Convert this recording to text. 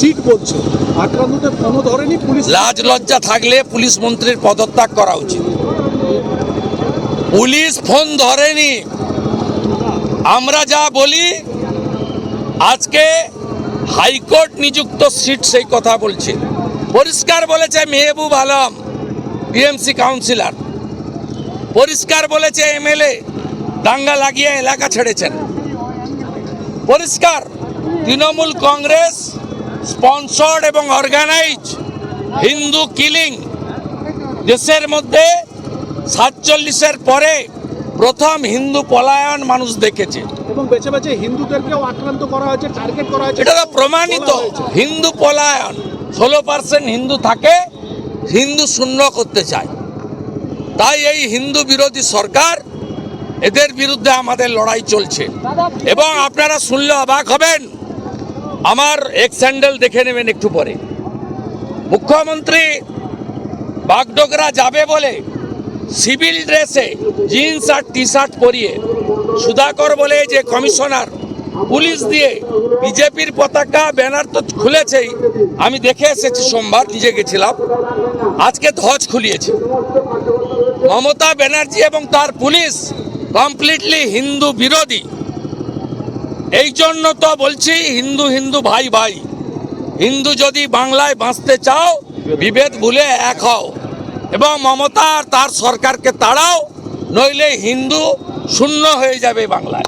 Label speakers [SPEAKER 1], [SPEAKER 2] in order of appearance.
[SPEAKER 1] Seat বলছে। আক্রান্তদের ফোনও ধরেনি পুলিশ
[SPEAKER 2] লাজ লজ্জা থাকলে পুলিশ মন্ত্রীর পদত্যাগ করা উচিত। পুলিশ ফোন ধরেনি। আমরা যা বলি, আজকে হাইকোর্ট নিযুক্ত সিট সেই কথা বলছে। পরিষ্কার বলেছে মেহবুব আলম টিএমসি কাউন্সিলর। পরিষ্কার বলেছে এমএলএ, দাঙ্গা লাগিয়ে এলাকা ছেড়েছেন। পরিষ্কার, তৃণমূল কংগ্রেস স্পন্সর্ড এবং অর্গানাইজ হিন্দু কিলিং। দেশের মধ্যে সাতচল্লিশের পরে প্রথম হিন্দু পলায়ন মানুষ দেখেছে।
[SPEAKER 1] এবং বেছে বেছে হিন্দুদেরকেও আক্রান্ত করা হয়েছে টার্গেট করা হয়েছে
[SPEAKER 2] এটা তো প্রমাণিত। হিন্দু পলায়ন ষোলো পার্সেন্ট হিন্দু থাকে হিন্দু শূন্য করতে চায়। তাই এই হিন্দু বিরোধী সরকার এদের বিরুদ্ধে আমাদের লড়াই চলছে। এবং আপনারা শুনলে অবাক হবেন আমার এক স্যান্ডেল দেখে নেবেন একটু পরে। মুখ্যমন্ত্রী বাগডোগরা যাবে বলে সিভিল ড্রেসে জিন্স আর টি শার্ট পরিয়ে সুধাকর বলে যে কমিশনার পুলিশ দিয়ে বিজেপির পতাকা, ব্যানার তো খুলেছেই। আমি দেখে এসেছি সোমবার, নিজে গেছিলাম। আজকে ধ্বজ খুলিয়েছে। মমতা ব্যানার্জি এবং তার পুলিশ কমপ্লিটলি হিন্দু বিরোধী। এই জন্য তো বলছি, হিন্দু হিন্দু ভাই ভাই। হিন্দু যদি বাংলায় বাঁচতে চাও, বিভেদ ভুলে এক হও। এবং মমতা আর তার সরকারকে তাড়াও, নইলে হিন্দু শূন্য হয়ে যাবে বাংলায়।